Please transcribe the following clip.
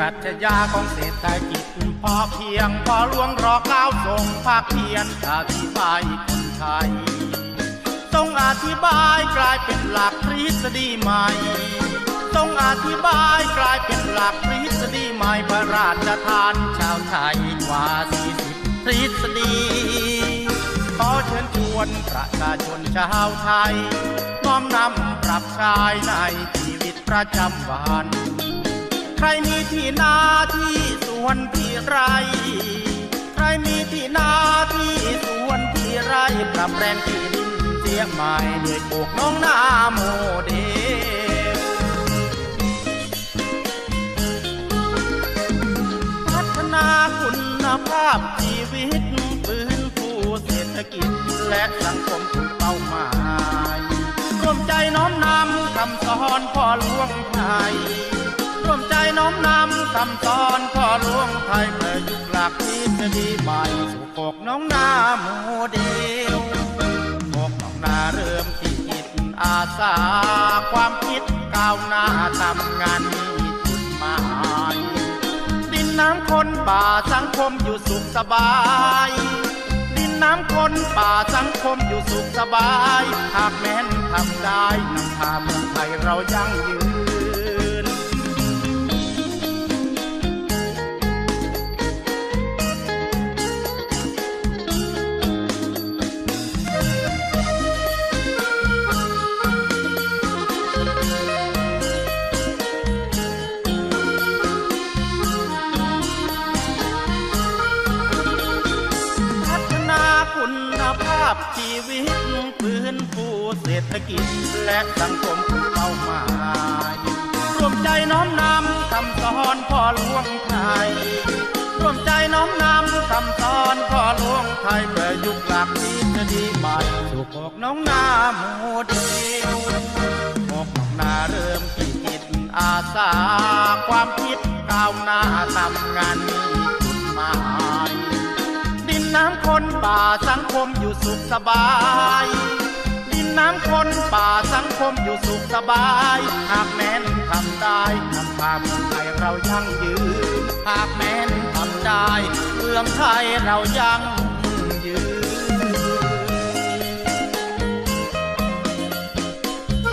รัชญาของเศรษฐกิจพอเพียงพอหลวงรอก้าวทรงภาคเพียรอธิบายคนไทยทรงอธิบายกลายเป็นหลักทฤษฎีใหม่ทรงอธิบายกลายเป็นหลักทฤษฎีใหม่พระราชทานชาวไทยกว่า40ทฤษฎีขอเชิญชวนประชาชนชาวไทยน้อมนำปรับใช้ในชีวิตประจำวัน ใครมีที่นาที่สวนที่ไรใครมีที่นาที่สวนที่ไรปรับแปลงที่ดินเสียใหม่ด้วยปลูกน้องนาโมเดลพัฒนาคุณภาพชีวิตฟื้นฟูเศรษฐกิจและสังคมถูกเป้าหมายร่วมใจน้อมนำคำสอนพ่อหลวงไทย วมใจน้อมนำคำสอนพ่อหลวงไทยประยุกต์หลักทฤษฎีใหม่สู่กกน้องนาโมเดลกกน้องนาเริ่มที่จิตอาสา ความคิดก้าวหน้าทำงานมีจุดหมายดินน้ำคนป่าสังคมอยู่สุขสบาย ดินน้ำคนป่าสังคมอยู่สุขสบาย หากแม้นทำได้นำพาเมืองไทยเรายั่งยืน คุณภาพชีวิตฟื้นฟูเศรษฐกิจ และสังคมเป้าหมายร่วมใจน้อมนำคำสอนพ่อหลวงไทยร่วมใจน้อมนำคำสอนพ่อหลวงไทยประยุกต์หลักทฤษฎีใหม่สู่กอกน้องนาโมเดลกอกน้องนาเริ่มที่จิตอาสาความคิดก้าวหน้าทำงานมีจุดหมาย คนป่าสังคมอยู่สุขสบาย ดินน้ำคนป่าสังคมอยู่สุขสบาย หากแม้นทำได้นำพาเมืองไทยเรายั่งยืน หากแม้นทำได้เมืองไทยเรายั่ง